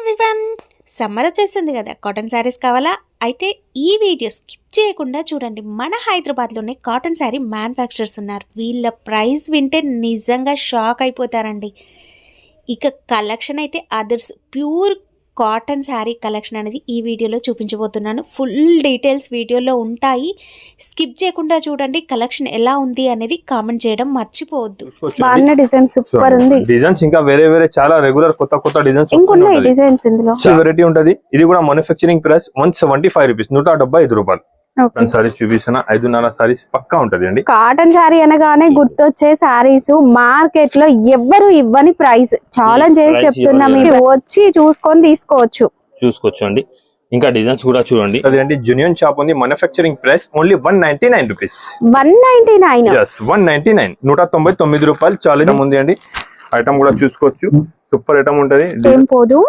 Everyone summer వచ్చేసింది కదా. Cotton saris కావాలా? అయితే ఈ వీడియో స్కిప్ చేయకుండా చూడండి. మన హైదరాబాద్లోనే కాటన్ శారీ మ్యానుఫ్యాక్చరర్స్ ఉన్నారు. వీళ్ళ ప్రైస్ వింటే నిజంగా షాక్ అయిపోతారండి. ఇక కలెక్షన్ అయితే others pure cotton sari collection అనేది ఈ వీడియోలో చూపించబోతున్నాను. ఫుల్ డీటెయిల్స్ వీడియోలో ఉంటాయి. స్కిప్ చేయకుండా చూడండి కలెక్షన్ ఎలా ఉంది అనేది కామెంట్ చేయడం మర్చిపోవద్దు. బాగున్న డిజైన్ సూపర్ ఉంది. డిజైన్స్ ఇంకా వేరే వేరే చాలా రెగ్యులర్ కొత్త కొత్త డిజైన్స్ ఇంకున్నాయి డిజైన్స్ ఇందులో. వెరైటీ ఉంటది. ఇది కూడా manufacturing price one seventy five rupees నూట డెబ్బై ఐదు రూపాయలు. సారీస్ చూపిస్తున్నా ఐదున్నర సారీస్ పక్కా ఉంటది అండి. కాటన్ శారీ అనగానే గుర్తొచ్చే శారీస్ మార్కెట్లో ఎవ్వరు ఇవ్వని ప్రైస్. చాలా చేసి చెప్తున్నా వచ్చి చూసుకొని తీసుకోవచ్చు. చూసుకోవచ్చు అండి ఇంకా డిజైన్స్ కూడా చూడండి. అదేంటి జునియన్ షాప్ ఉంది. Manufacturing price only one ninety nine rupees one ninety nine yes one ninety nine నూట తొంభై తొమ్మిది రూపాయలు చాలా ఐటమ్ ఉంది అండి. ఐటమ్ కూడా చూసుకోవచ్చు. సూపర్ ఐటమ్ ఉంటది. ఏం పోదు?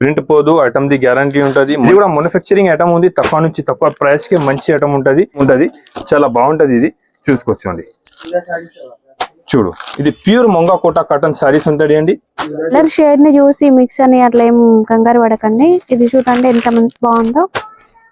ప్రింట్ పోదు ఐటమ్ ది గ్యారంటీ ఉంటది. ఇది కూడా మ్యానుఫ్యాక్చరింగ్ ఐటమ్ ఉంది. తక్కువ నుంచి తక్కువ ప్రైస్కి మంచి ఐటమ్ ఉంటది. ఉంటది. చాలా బాగుంటది ఇది. చూసుకోవచ్చు అండి చూడు. ఇది ప్యూర్ మొంగా కోట కాటన్ సారీస్ ఉంటది అండి. కలర్ షేడ్ని చూసి మిక్స్ అని అట్లా ఏం కంగారు పడకండి. ఇది చూడండి ఎంత మంచి బాగుందో.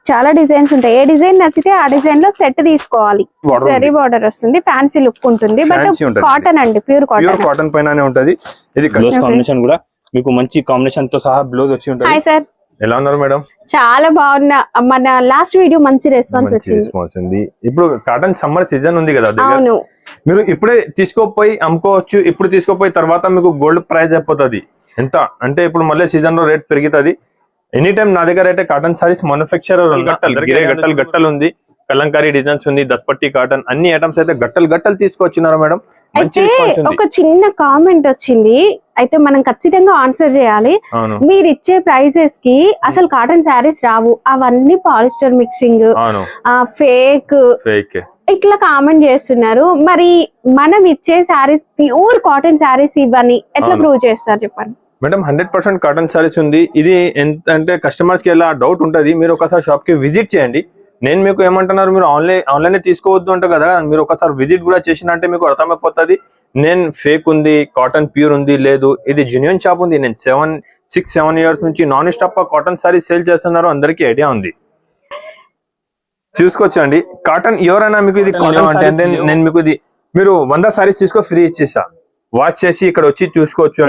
చాలా డిజైన్స్ ఉంటాయి. ఏ డిజైన్ నచ్చితే ఆ డిజైన్లో సెట్ తీసుకోవాలి. జరీ బార్డర్ వస్తుంది ఫ్యాన్సీ లుక్ ఉంటుంది. బట్. కాటన్ అండి ప్యూర్ కాటన్ కాటన్ పైననే ఉంటది. ఇది బ్లౌజ్ కాంబినేషన్ కూడా మీకు మంచి కాంబినేషన్తో సహా బ్లౌజ్ వచ్చి ఉంటది హాయ్ సార్ ఎలా ఉన్నారు మేడం చాలా బాగున్నా. మన లాస్ట్ వీడియో మంచి రెస్పాన్స్ మంచి వచ్చింది. రెస్పాన్స్ ఉంది. ఇప్పుడు కాటన్ సమ్మర్ సీజన్ ఉంది కదా అవును. మీరు ఇప్పుడే తీసుకోపోయి అమ్ముకోవచ్చు ఇప్పుడు తీసుకోపోయి తర్వాత మీకు గోల్డ్ ప్రైస్ అయిపోతుంది. ఎంత? అంటే ఇప్పుడు మళ్ళీ సీజన్లో రేట్ పెరుగుతుంది. ఎనీ టైం నా దగ్గర అయితే కాటన్ సారీస్ మ్యానుఫ్యాక్చర్ గట్టలు గట్టలు గట్టలు ఉంది. కలంకారీ డిజైన్స్ ఉంది దస్పట్టి కాటన్ అన్ని ఐటమ్స్ అయితే గట్టలు గట్టలు తీసుకొచ్చినారు మేడం అయితే ఒక చిన్న కామెంట్ వచ్చింది. అయితే మనం ఖచ్చితంగా ఆన్సర్ చేయాలి. మీరు ఇచ్చే ప్రైజెస్కి అసలు కాటన్ శారీస్ రావు. అవన్నీ పాలిస్టర్ మిక్సింగ్ ఫేక్ ఇట్లా కామెంట్ చేస్తున్నారు. మరి మనం ఇచ్చే శారీస్ ప్యూర్ కాటన్ శారీస్ ఇవన్నీ ఎట్లా. ప్రూవ్ చేస్తారు చెప్పండి? Madam hundred percent cotton saris ఉంది. ఇది ఎంత అంటే కస్టమర్స్కి ఎలా డౌట్ ఉంటది మీరు ఒకసారి షాప్కి విజిట్ చేయండి. నేను మీకు ఏమంటున్నారు మీరు ఆన్లైన్ ఆన్లైన్ తీసుకోవద్దు అంటే కదా. మీరు ఒకసారి విజిట్ కూడా చేసినంటే మీకు అర్థమైపోతుంది. నేను ఫేక్ ఉంది కాటన్ ప్యూర్ ఉంది లేదు. ఇది జెన్యున్ షాప్ ఉంది. నేను సెవెన్ సిక్స్ సెవెన్ ఇయర్స్ నుంచి non stop cotton sari sale చేస్తున్నారు. అందరికీ ఐడియా ఉంది. చూసుకోవచ్చండి. కాటన్ ఎవరైనా మీకు ఇది కాటన్ అంటే then నేను మీకు ఇది మీరు వంద సారీస్ తీసుకో ఫ్రీ ఇచ్చేసా. వాష్ చేసి ఇక్కడ వచ్చి చూసుకోవచ్చు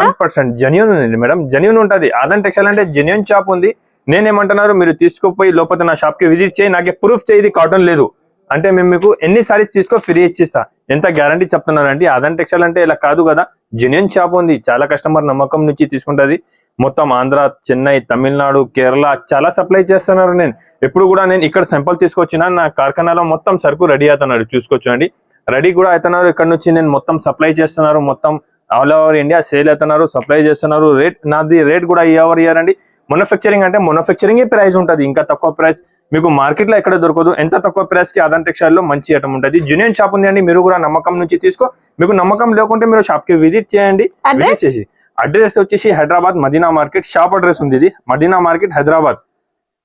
వన్ పర్సెంట్ జెన్యున్ ఉంది మేడం. జెన్యున్ ఉంటది. ఆదన్ టెక్స్టైల్ అంటే జెన్యున్ షాప్ ఉంది. నేనేమంటున్నారు? మీరు తీసుకుపోయి లోపల నా షాప్కి విజిట్ చేయి నాకు ప్రూఫ్ చేయి ఇది కాటన్ లేదు. అంటే మేము మీకు ఎన్ని సారీస్ తీసుకో ఫ్రీ ఇచ్చేస్తా. ఎంత గ్యారంటీ చెప్తున్నారండి అదన్ టెక్స్టైల్ అంటే ఇలా కాదు కదా. జెన్యున్ షాప్ ఉంది. చాలా కస్టమర్ నమ్మకం నుంచి తీసుకుంటుంది. మొత్తం ఆంధ్ర చెన్నై తమిళనాడు కేరళ చాలా సప్లై చేస్తున్నారు నేను. ఎప్పుడు కూడా నేను ఇక్కడ సింపుల్ తీసుకొచ్చిన నా కార్ఖానాలో మొత్తం సరుకు రెడీ అవుతున్నాడు. చూసుకోవచ్చు అండి రెడీ కూడా అవుతున్నారు. ఇక్కడ నుంచి నేను మొత్తం సప్లై చేస్తున్నారు. మొత్తం ఆల్ ఓవర్ ఇండియా సేల్ అవుతున్నారు సప్లై చేస్తున్నారు. రేట్ నాది రేట్ కూడా ఎవరు ఇయర్ అండి. మ్యానుఫ్యాక్చరింగ్ అంటే మ్యానుఫ్యాక్చరింగ్ ప్రైస్ ఉంటుంది. ఇంకా తక్కువ ప్రైస్ మీకు మార్కెట్లో ఎక్కడ దొరకదు. ఎంత తక్కువ ప్రైస్కి ఆదాన్ టెక్స్టైల్లో మంచి ఐటమ్ ఉంటుంది. జునియన్ షాప్ ఉంది అండి. మీరు కూడా నమ్మకం నుంచి తీసుకో. మీకు నమ్మకం లేకుంటే మీరు షాప్కి విజిట్ చేయండి. Address? విజిట్ చేసి. అడ్రస్ వచ్చేసి Hyderabad Madina market. Shop address ఉంది ఇది. మదీనా మార్కెట్ హైదరాబాద్.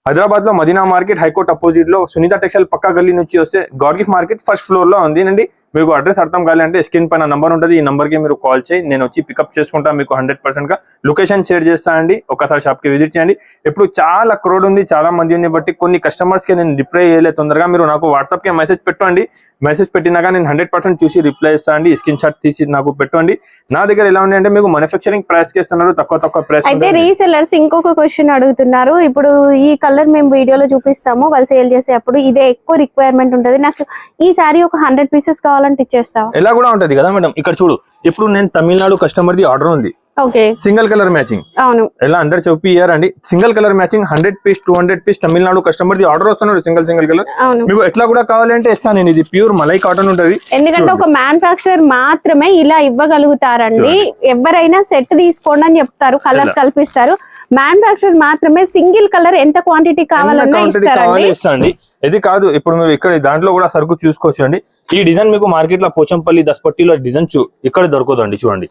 హైదరాబాద్లో మదీనా మార్కెట్ హైకోర్ట్ అపోజిట్లో సునీత టెక్స్టైల్ పక్క గల్లీ నుంచి వస్తే గాడ్ గిఫ్ట్ మార్కెట్ ఫస్ట్ ఫ్లోర్లో ఉంది. అండి మీకు అడ్రస్ అర్థం కావాలంటే స్క్రీన్ పైన నంబర్ ఉంటుంది. ఈ నంబర్కి మీరు కాల్ చేయి. నేను వచ్చి పికప్ చేసుకుంటా. మీకు హండ్రెడ్ పర్సెంట్గా లొకేషన్ షేర్ చేస్తా అండి ఒకసారి షాప్కి విజిట్ చేయండి. ఇప్పుడు చాలా క్రోడ్ ఉంది. చాలా మంది ఉంది. బట్టి కొన్ని కస్టమర్స్కి నేను రిప్లై చేయలేదు తొందరగా మీరు నాకు వాట్సాప్కి మెసేజ్ పెట్టండి. మెసేజ్ పెట్టినాక నేను హండ్రెడ్ పర్సెంట్ చూసి రిప్లై ఇస్తా అండి స్క్రీన్ షాట్ తీసి నాకు పెట్టండి. నా దగ్గర ఎలా ఉంది అంటే మీకు మ్యానుఫ్యాక్చరింగ్ ప్రైస్కి ఇస్తున్నారు. తక్కువ తక్కువ ప్రైస్ అయితే రీసెల్లర్స్ ఇంకొక క్వశ్చన్ అడుగుతున్నారు. ఇప్పుడు ఈ కలర్ మేము వీడియోలో చూపిస్తాము. వాళ్ళు సేల్ చేసేటప్పుడు ఇదే ఎక్కువ రిక్వైర్మెంట్ ఉంటది. నాకు ఈ సారీ ఒక హండ్రెడ్ పీసెస్ కావాలంటే ఇచ్చేస్తావా? ఎలా కూడా ఉంటది కదా మేడం. ఇక్కడ చూడు ఇప్పుడు నేను తమిళనాడు కస్టమర్ ది ఆర్డర్ ఉంది. ఓకే. సింగిల్ కలర్ మ్యాచింగ్ అవును. ఎలా? అందరు చెప్పి అండి single colour matching hundred piece two hundred piece Tamil Nadu customer the order వస్తున్నాడు సింగిల్ సింగిల్ కలర్ మీకు ఎట్లా కూడా కావాలంటే ఇస్తాను నేను ఇది ప్యూర్ మలై కాటన్ ఉంటది. ఎందుకంటే ఒక మ్యానుఫాక్చరర్ మాత్రమే ఇలా ఇవ్వగలుగుతారండి. ఎవరైనా సెట్ తీసుకోండి అని చెప్తారు కలర్స్. కల్పిస్తారు. మ్యానుఫాక్చరర్ మాత్రమే సింగిల్ కలర్ ఎంత క్వాంటిటీ కావాలన్నా క్వాంటిటీ కావాలి ఇస్తారండి ఇది కాదు ఇప్పుడు మీరు ఇక్కడ దాంట్లో కూడా సరుకు చూసుకోవచ్చు అండి ఈ డిజైన్ మీకు మార్కెట్లో పోచంపల్లి దస్పట్టిలో డిజైన్ చూ ఇక్కడ దొరకదండి చూడండి.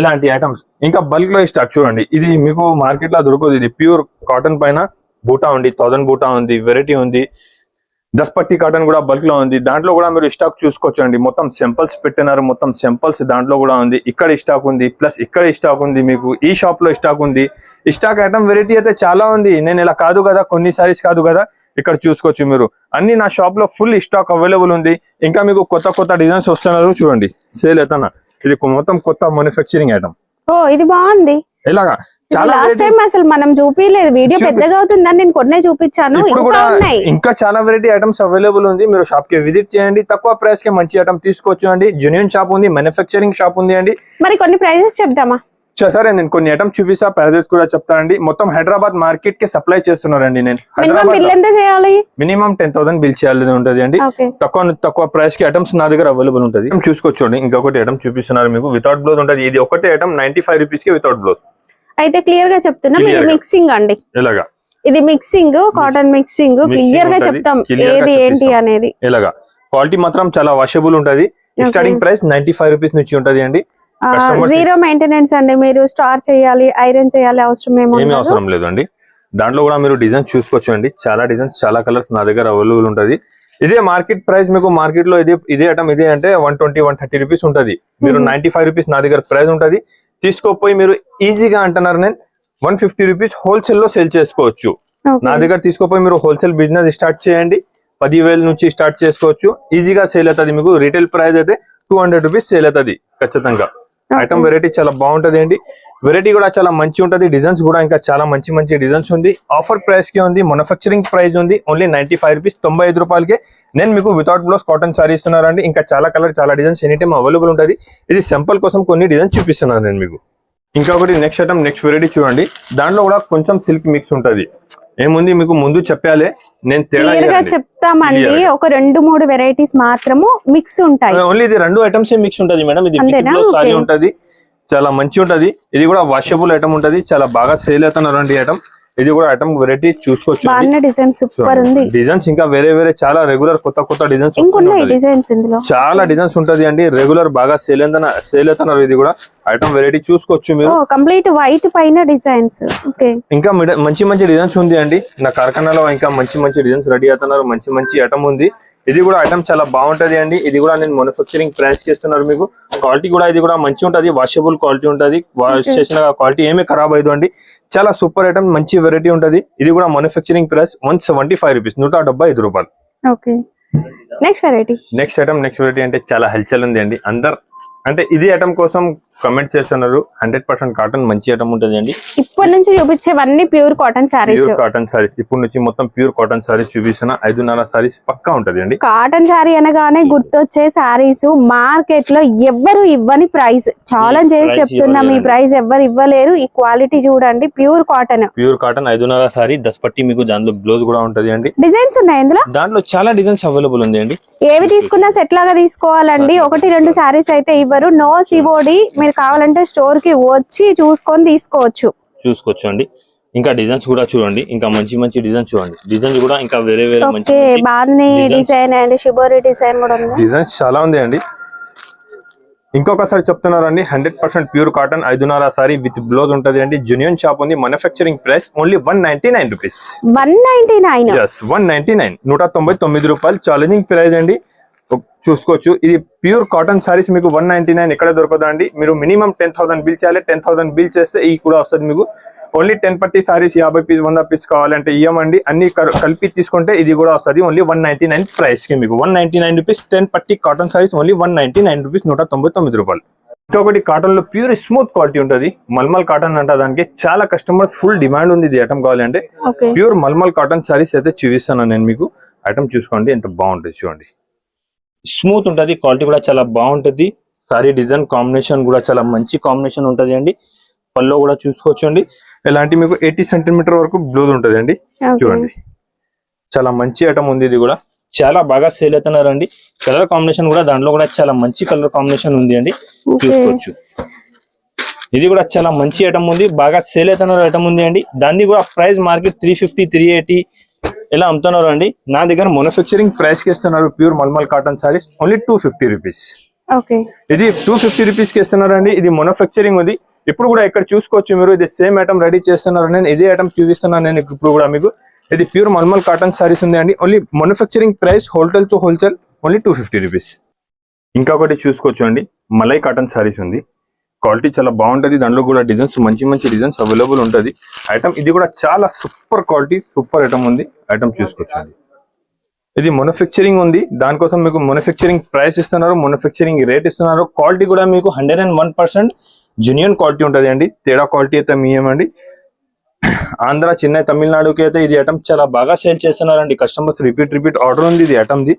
ఎలాంటి ఐటమ్స్ ఇంకా బల్క్లో స్టాక్ చూడండి. ఇది మీకు మార్కెట్లో దొరకదు ఇది ప్యూర్ కాటన్ పైన బూటా ఉంది థౌసండ్ బూటా ఉంది వెరైటీ ఉంది. దస్ పట్టి కాటన్ కూడా బల్క్లో ఉంది. దాంట్లో కూడా మీరు స్టాక్ చూసుకోవచ్చు అండి మొత్తం సింపుల్స్ పెట్టినారు మొత్తం సింపుల్స్ దాంట్లో కూడా ఉంది. ఇక్కడ స్టాక్ ఉంది ప్లస్ ఇక్కడ స్టాక్ ఉంది మీకు. ఈ షాప్లో స్టాక్ ఉంది. ఈ స్టాక్ ఐటమ్ వెరైటీ అయితే చాలా ఉంది. నేను ఇలా కాదు కదా కొన్ని సారీస్ కాదు కదా. ఇక్కడ చూసుకోవచ్చు మీరు. అన్ని నా షాప్లో ఫుల్ స్టాక్ అవైలబుల్ ఉంది. ఇంకా మీకు కొత్త కొత్త డిజైన్స్ వస్తున్నారు చూడండి. సేల్ అవుతున్నా ఇది మొత్తం కొత్త మ్యానుఫ్యాక్చరింగ్ ఐటమ్ ఓ ఇది బాగుంది. ఇలాగా చాలా లాస్ట్ variety- టైం అసలు మనం చూపించలేదు వీడియో పెద్దగా అవుతుందని నేను కొన్నే చూపించాను. ఇంకా కూడా ఉన్నాయి. ఇంకా చాలా వెరైటీ ఐటమ్స్ అవైలబుల్ ఉంది. మీరు షాప్కి విజిట్ చేయండి. తక్కువ ప్రైస్కి మంచి ఐటమ్ తీసుకోవచ్చు అండి. జెన్యున్ షాప్ ఉంది మ్యానుఫ్యాక్చరింగ్ షాప్ ఉంది అండి. మరి కొన్ని ప్రైజెస్ చెప్దామా చ- సరే నేను కొన్ని ఐటమ్ చూపిస్తా ప్రైజెస్ కూడా చెప్తానండి. మొత్తం హైదరాబాద్ మార్కెట్కి సప్లై చేస్తున్నారండి నేను. మినిమం హైదరాబాద్ బిల్ ఎంత చేయాలి? మినిమం టెన్ థౌసండ్ బిల్ చేయాలి ఉంటుంది అండి. తక్కువ తక్కువ ప్రైస్కి ఐటమ్స్ నా దగ్గర అవైలబుల్ ఉంటుంది. చూసుకోవచ్చు ఇంకొకటి ఐటమ్ చూపిస్తున్నారు మీకు. వితౌట్ బ్లౌజ్ ఉంటుంది. ఇది ఒకటే ఐటమ్ నైన్టీ ఫైవ్ రూపీస్కి వితౌట్ బ్లౌజ్ అయితే క్లియర్గా చెప్తున్నాం ఇది. మిక్సింగ్ అండి. ఇలాగా ఇది మిక్సింగ్ కాటన్ మిక్సింగ్ క్లియర్గా. చెప్తాం ఏది ఏంటి. అనేది. ఇలాగా క్వాలిటీ మాత్రం చాలా వాషబుల్ ఉంటది. Starting price ninety five rupees నుంచి ఉంటది అండి. జీరో మెయింటెనెన్స్ అండి. మీరు స్టార్ చేయాలి ఐరన్ చేయాలి అవసరం ఏమో ఏమీ అవసరం లేదు అండి దాంట్లో కూడా మీరు డిజైన్ చూసుకోవచ్చు అండి చాలా డిజైన్స్ చాలా కలర్స్ నా దగ్గర అవైలబుల్ ఉంటది. ఇదే మార్కెట్ ప్రైస్ మీకు మార్కెట్లో ఇదే ఇదే ఐటమ్ ఇదే అంటే one twenty one thirty rupees ఉంటది. మీరు. నైన్టీ ఫైవ్ రూపీస్ నా దగ్గర ప్రైస్ ఉంటది. తీసుకోపోయి మీరు ఈజీగా అంటున్నారు నేను వన్ ఫిఫ్టీ రూపీస్ హోల్సేల్లో సేల్ చేసుకోవచ్చు. నా దగ్గర తీసుకోపోయి మీరు హోల్సేల్ బిజినెస్ స్టార్ట్ చేయండి. పదివేల నుంచి స్టార్ట్ చేసుకోవచ్చు. ఈజీగా సేల్ అవుతుంది మీకు. రీటైల్ ప్రైస్ అయితే టూ హండ్రెడ్ రూపీస్ సేల్ అవుతుంది ఖచ్చితంగా. ఐటమ్ వెరైటీ చాలా బాగుంటది అండి వెరైటీ కూడా చాలా మంచి ఉంటది. డిజైన్స్ కూడా ఇంకా చాలా మంచి మంచి డిజైన్స్ ఉంది. ఆఫర్ ప్రైస్కి ఉంది మ్యానుఫ్యాక్చరింగ్ ప్రైస్ ఉంది. ఓన్లీ నైన్టీ ఫైవ్ రూపీస్ తొంభై ఐదు రూపాయలకి. నేను మీకు వితౌట్ బ్లౌజ్ కాటన్ సారీ ఇస్తున్నారండి. ఇంకా చాలా కలర్ చాలా డిజైన్స్ ఎనీ టైం అవైలబుల్ ఉంటుంది. ఇది సింపుల్ కోసం కొన్ని డిజైన్స్ చూపిస్తున్నాను నేను మీకు. ఇంకొకటి నెక్స్ట్ ఐటమ్ నెక్స్ట్ వెరైటీ చూడండి దాంట్లో కూడా కొంచెం సిల్క్ మిక్స్ ఉంటది ఏముంది మీకు ముందు చెప్పాలి నేను తేడా. చెప్తామండి. ఒక రెండు మూడు వెరైటీస్ మాత్రము మిక్స్ ఉంటాయి ఓన్లీ ఇది రెండు ఐటమ్స్ మిక్స్ ఉంటది మేడం ఇది? సారీ. ఉంటది చాలా మంచి ఉంటది ఇది కూడా వాషబుల్ ఐటమ్ ఉంటది చాలా బాగా సేల్ అవుతున్నారు అండి ఐటమ్ ఇది కూడా ఐటమ్ వెరైటీ చూసుకోవచ్చు బాగున్న డిజైన్ సూపర్ ఉంది. డిజైన్స్ ఇంకా వేరే వేరే చాలా రెగ్యులర్ కొత్త కొత్త డిజైన్స్ ఇంకొన్నాయి డిజైన్స్ ఇందులో. చాలా డిజైన్స్ ఉంటది అండి. రెగ్యులర్ బాగా సేల్ సేల్ అవుతున్నారు ఇది కూడా ఐటమ్ వెరైటీ చూసుకోవచ్చు మీరు. కంప్లీట్ వైట్ పైన డిజైన్స్ ఓకే ఇంకా మంచి మంచి డిజైన్స్ ఉంది అండి. నా కార్ఖానాలో ఇంకా మంచి మంచి డిజైన్స్ రెడీ అవుతున్నారు. మంచి మంచి ఐటమ్ ఉంది. ఇది కూడా ఐటమ్ చాలా బాగుంటది అండి. ఇది కూడా నేను మ్యానుఫ్యాక్చరింగ్ ప్రైస్ చేస్తున్నారు మీకు. క్వాలిటీ కూడా ఇది కూడా మంచి ఉంటది వాషబుల్ క్వాలిటీ ఉంటది. వాష్ చేసిన క్వాలిటీ ఏమీ ఖరాబ్ అయ్యదు అండి. చాలా సూపర్ ఐటమ్ మంచి వెరైటీ ఉంటది. ఇది కూడా manufacturing price one seventy five rupees నూట డెబ్బై ఐదు రూపాయలు. Next variety next item next variety అంటే చాలా హల్చల్ ఉంది అండి. అందరు అంటే ఇది ఐటమ్ కోసం కమెంట్ చేస్తున్నారు హండ్రెడ్ పర్సెంట్ కాటన్ మంచి ఐటమ్ ఉంటుంది అండి ఇప్పటి నుంచి చూపించేవన్నీ pure cotton saris pure cotton saris ఇప్పుడు నుంచి మొత్తం ప్యూర్ కాటన్ సారీస్ చూపిస్తున్న ఐదున్నర సారీస్ పక్కా ఉంటది అండి కాటన్ శారీ అనగానే గుర్తొచ్చే శారీస్ మార్కెట్లో ఎవ్వరు ఇవ్వని ప్రైస్ ఛాలెంజ్ చేసి చెప్తున్నాం ఈ. ప్రైస్ ఎవ్వరు ఇవ్వలేరు. ఈ క్వాలిటీ చూడండి ప్యూర్ కాటన్ ప్యూర్ కాటన్ ఐదున్నర సారీ దస్ పట్టి మీకు దాంట్లో బ్లౌజ్ కూడా ఉంటది అండి డిజైన్స్ ఉన్నాయి ఇందులో? దాంట్లో చాలా డిజైన్స్ అవైలబుల్ ఉంది అండి ఏవి తీసుకున్నా సెట్ లాగా తీసుకోవాలండి. ఒకటి రెండు శారీస్ అయితే ఇవ్వరు. నో సివోడి మీరు కావాలంటే స్టోర్కి వచ్చి చూసుకొని తీసుకోవచ్చు. చూసుకోవచ్చు అండి ఇంకా డిజైన్స్ కూడా చూడండి. ఇంకా మంచి మంచి డిజైన్స్ చూడండి. డిజైన్స్ కూడా ఇంకా వేరే వేరే మంచి. Design and. షిబోరి డిజైన్ కూడా ఉంది. డిజైన్స్ చాలా ఉంది అండి. ఇంకొకసారి చెప్తున్నారు అండి హండ్రెడ్ పర్సెంట్ ప్యూర్ కాటన్ ఐదున్నర సారీ విత్ బ్లౌజ్ ఉంటది అండి. జునియన్ షాప్ ఉంది. Manufacturing price only one ninety nine rupees one ninety nine one ninety nine నూట తొంభై తొమ్మిది రూపాయలు ఛాలెంజింగ్ ప్రైస్ అండి. చూసుకోవచ్చు. ఇది ప్యూర్ కాటన్ సారీస్ మీకు వన్ నైన్టీ నైన్ ఎక్కడ దొరకదు అండి మీరు మినిమం టెన్ థౌసండ్ బిల్ చేయాలి. టెన్ థౌసండ్ బిల్ చేస్తే ఈ కూడా వస్తుంది మీకు. ఓన్లీ టెన్ పట్టి సారీస్ యాభై పీస్ వంద పీస్ కావాలంటే ఇవ్వమండి అన్ని కలిపి తీసుకుంటే ఇది కూడా వస్తుంది. ఓన్లీ వన్ నైన్టీ నైన్ ప్రైస్కి మీకు. One ninety nine rupees ten పట్టి cotton saris only one ninety nine rupees నూట తొంభై తొమ్మిది రూపాయలు. ఇంకొకటి కాటన్లో ప్యూర్ స్మూత్ క్వాలిటీ ఉంటుంది. మల్మల్ కాటన్ అంట దానికి. చాలా కస్టమర్స్ ఫుల్ డిమాండ్ ఉంది ఇది ఐటమ్ కావాలంటే. ప్యూర్ మల్మల్ కాటన్ సారీస్ అయితే చూపిస్తాను నేను మీకు. ఐటమ్ చూసుకోండి ఎంత బాగుంటుంది చూడండి. స్మూత్ ఉంటుంది క్వాలిటీ కూడా చాలా బాగుంటుంది. సారీ డిజైన్ కాంబినేషన్ కూడా చాలా మంచి కాంబినేషన్ ఉంటుంది అండి. పల్లో కూడా చూసుకోవచ్చు అండి ఇలాంటి మీకు ఎయిటీ సెంటీమీటర్ వరకు బ్లూజ్ ఉంటుంది అండి. చూడండి. చాలా మంచి ఐటమ్ ఉంది ఇది కూడా. చాలా బాగా సేల్ అవుతున్నారండి. కలర్ కాంబినేషన్ కూడా దాంట్లో కూడా చాలా మంచి కలర్ కాంబినేషన్ ఉంది అండి. చూసుకోవచ్చు. ఇది కూడా చాలా మంచి ఐటమ్ ఉంది. బాగా సేల్ అవుతున్న ఐటమ్ ఉంది అండి. దాన్ని కూడా price market three fifty three eighty ఇలా అమ్ముతున్నారు అండి? నా దగ్గర మ్యానుఫ్యాక్చరింగ్ ప్రైస్కి ఇస్తున్నారు pure mulmul cotton saris only two fifty rupees okay ఇది టూ ఫిఫ్టీ రూపీస్కి ఇస్తున్నారండి ఇది మ్యానుఫ్యాక్చరింగ్ ఉంది. ఇప్పుడు కూడా ఇక్కడ చూసుకోవచ్చు మీరు ఇది సేమ్ ఐటమ్ రెడీ చేస్తున్నారు నేను ఇదే ఐటమ్ చూపిస్తున్నాను నేను ఇప్పుడు కూడా మీకు. ఇది ప్యూర్ మల్మల్ కాటన్ సారీస్ ఉంది అండి only manufacturing price wholesale to wholesale only two fifty rupees ఇంకొకటి చూసుకోవచ్చు అండి మలై కాటన్ సారీస్ ఉంది. క్వాలిటీ చాలా బాగుంటది. దాంట్లో కూడా డిజైన్స్ మంచి మంచి డిజైన్స్ అవైలబుల్ ఉంటుంది. ఐటమ్ ఇది కూడా చాలా సూపర్ క్వాలిటీ సూపర్ ఐటమ్ ఉంది. ఐటమ్ చూసుకోవచ్చు ఇది మొనుఫ్యాక్చరింగ్ ఉంది. దానికోసం మీకు మొనుఫ్యాక్చరింగ్ ప్రైస్ ఇస్తున్నారు మొనుఫ్యాక్చరింగ్ రేట్ ఇస్తున్నారు. క్వాలిటీ కూడా మీకు hundred and one percent genuine quality ఉంటుంది అండి. తేడా క్వాలిటీ అయితే మీయమండి ఆంధ్ర చెన్నై తమిళనాడుకి అయితే ఇది ఐటమ్ చాలా బాగా సేల్ చేస్తున్నారండి. కస్టమర్స్ రిపీట్ రిపీట్ ఆర్డర్ ఉంది. ఇది ఐటమ్ది.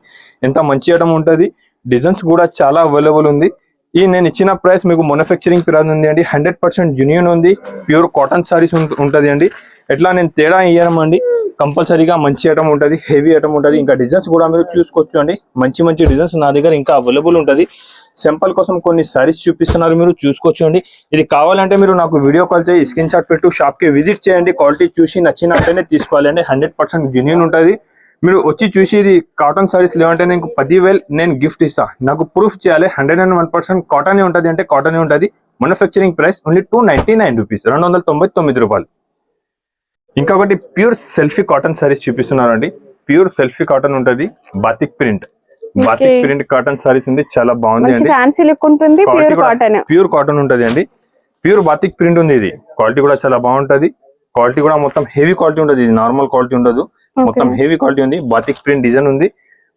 ఎంత మంచి ఐటమ్ ఉంటుంది. డిజైన్స్ కూడా చాలా అవైలబుల్ ఉంది. ఈ నేను ఇచ్చిన ప్రైస్ మీకు మ్యానుఫ్యాక్చరింగ్ ప్రైస్ ఉంది అండి. హండ్రెడ్ పర్సెంట్ జెన్యున్ ఉంది. ప్యూర్ కాటన్ సారీస్ ఉంటుంది అండి. ఎట్లా నేను తేడా ఇయ్యమండి కంపల్సరీగా మంచి ఐటమ్ ఉంటుంది. హెవీ ఐటమ్ ఉంటుంది. ఇంకా డిజైన్స్ కూడా మీరు చూసుకోవచ్చు అండి. మంచి మంచి డిజైన్స్ నా దగ్గర ఇంకా అవైలబుల్ ఉంటుంది. సింపుల్ కోసం కొన్ని సారీస్ చూపిస్తున్నారు మీరు చూసుకోవచ్చు అండి. ఇది కావాలంటే మీరు నాకు వీడియో కాల్ చేయి స్క్రీన్ షాట్ పెట్టు షాప్కి విజిట్ చేయండి. క్వాలిటీ చూసి నచ్చినట్టేనే తీసుకోవాలి అండి హండ్రెడ్ పర్సెంట్ జెన్యున్ ఉంటుంది. మీరు వచ్చి చూసి ఇది కాటన్ సారీస్ లేవంటే నేను పదివేలు నేను గిఫ్ట్ ఇస్తా. నాకు ప్రూఫ్ చేయాలి. Hundred and one percent cotton ఉంటుంది అంటే కాటన్ ఉంటుంది. Manufacturing price only two ninety nine rupees రెండు వందల తొంభై తొమ్మిది రూపాయలు. ఇంకొకటి ప్యూర్ సెల్ఫీ కాటన్ సారీస్ చూపిస్తున్నారండి ప్యూర్ సెల్ఫీ కాటన్ ఉంటుంది. Batik print batik. Print cotton saris ఉంది. చాలా బాగుంది అండి. ప్యూర్ కాటన్ ఉంటది అండి. ప్యూర్ బాతిక్ ప్రింట్ ఉంది ఇది. క్వాలిటీ కూడా చాలా బాగుంటది. క్వాలిటీ కూడా మొత్తం హెవీ క్వాలిటీ ఉంటది ఇది నార్మల్ క్వాలిటీ ఉండదు. మొత్తం హెవీ క్వాలిటీ ఉంది బాతిక్ ప్రింట్ డిజైన్ ఉంది.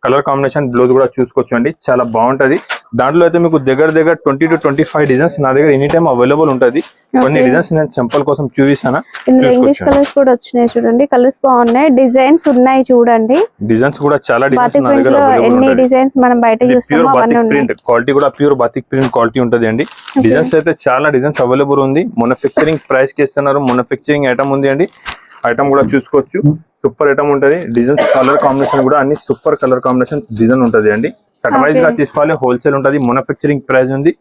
కలర్ కాంబినేషన్ బ్లౌజ్ కూడా చూసుకోవచ్చు అండి. చాలా బాగుంటది. దాంట్లో అయితే మీకు దగ్గర దగ్గర twenty two twenty five designs నా దగ్గర ఎనీ టైం అవైలబుల్ ఉంటది. కొన్ని. డిజైన్స్ నేను సింపుల్ కోసం చూపిస్తాను? ఇందులో ఇంగ్లీష్ కలర్స్ కూడా వచ్చినాయి చూడండి. కలర్స్ బాగున్నాయి. డిజైన్స్ ఉన్నాయి చూడండి. డిజైన్స్ కూడా చాలా డిజైన్స్ నా దగ్గర ఎన్ని మనం బయట ప్యూర్ చూస్తామో అవన్నీ బాతిక్ ఉన్నాయి. ప్రింట్ క్వాలిటీ కూడా ప్యూర్ బాతిక్ ప్రింట్ క్వాలిటీ ఉంటది అండి. డిజైన్స్ అయితే చాలా డిజైన్స్ అవైలబుల్ ఉంది. మ్యానుఫ్యాక్చరింగ్ ప్రైస్కి ఇస్తున్నారు. మ్యానుఫ్యాక్చరింగ్ ఐటమ్ ఉంది అండి. ఐటమ్ కూడా చూసుకోవచ్చు. సూపర్ ఐటమ్ ఉంటది. డిజైన్స్ కలర్ కాంబినేషన్ కూడా అన్ని సూపర్ కలర్ కాంబినేషన్ డిజైన్ ఉంటది అండి. సెట్ వైజ్గా. తీసుకోవాలి. హోల్సేల్ ఉంటది. మ్యానుఫ్యాక్చరింగ్ ప్రైస్ ఉంది.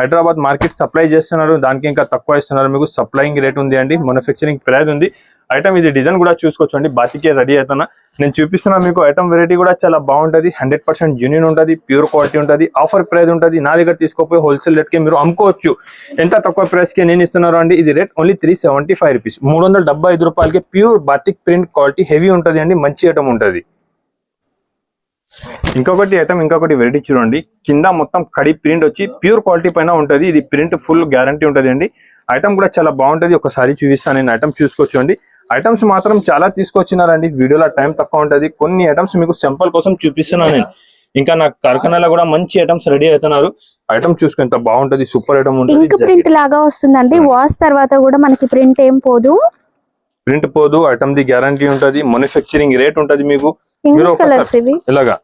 హైదరాబాద్ మార్కెట్ సప్లై చేస్తున్నారు. దానికి ఇంకా తక్కువ ఇస్తున్నారు. మీకు సప్లైయింగ్ రేట్ ఉంది అండి. మ్యానుఫ్యాక్చరింగ్ ప్రైస్ ఉంది. ఐటమ్ ఇది డిజైన్ కూడా చూసుకోవచ్చు అండి బాతికే రెడీ అవుతున్నా. నేను చూపిస్తున్నా మీకు ఐటమ్ వెరైటీ కూడా చాలా బాగుంటుంది. హండ్రెడ్ పర్సెంట్ జెన్యున్ ఉంటుంది ప్యూర్ క్వాలిటీ ఉంటుంది. ఆఫర్ ప్రైస్ ఉంటుంది. నా దగ్గర తీసుకోపోయి హోల్సేల్ రేట్కి మీరు అమ్ముకోవచ్చు. ఎంత తక్కువ ప్రైస్కి నేను ఇస్తున్నారు అండి ఇది rate only three seventy five rupees మూడు వందల డెబ్బై ఐదు రూపాయలకి pure batik print quality heavy ఉంటుంది అండి మంచి ఐటమ్ ఉంటుంది. ఇంకొకటి ఐటమ్ ఇంకొకటి వెరైటీ చూడండి. కింద మొత్తం కడి ప్రింట్ వచ్చి ప్యూర్ క్వాలిటీ పైన ఉంటుంది. ఇది ప్రింట్ ఫుల్ గ్యారంటీ ఉంటుంది అండి. ఐటమ్ కూడా చాలా బాగుంటది. ఒకసారి చూపిస్తాను నేను ఐటమ్ చూసుకోవచ్చు అండి ఐటమ్స్ మాత్రం చాలా తీసుకొచ్చినారండి. వీడియోలో టైం తక్కువ ఉంటది. కొన్ని ఐటమ్స్ మీకు సింపుల్ కోసం చూపిస్తున్నాను నేను. ఇంకా నా కార్ఖానాలో కూడా మంచి ఐటమ్స్ రెడీ అవుతున్నారు. ఐటమ్ చూసుకో ఎంత బాగుంటది. సూపర్ ఐటమ్ ఉంటుంది. ప్రింట్ లాగా వస్తుందండి. వాష్ తర్వాత కూడా మనకి ప్రింట్ ఏం పోదు. ప్రింట్ పోదు. ఐటమ్ ది గ్యారంటీ ఉంటది. మ్యానుఫ్యాక్చరింగ్ రేట్ ఉంటది మీకు. ఇలాగా.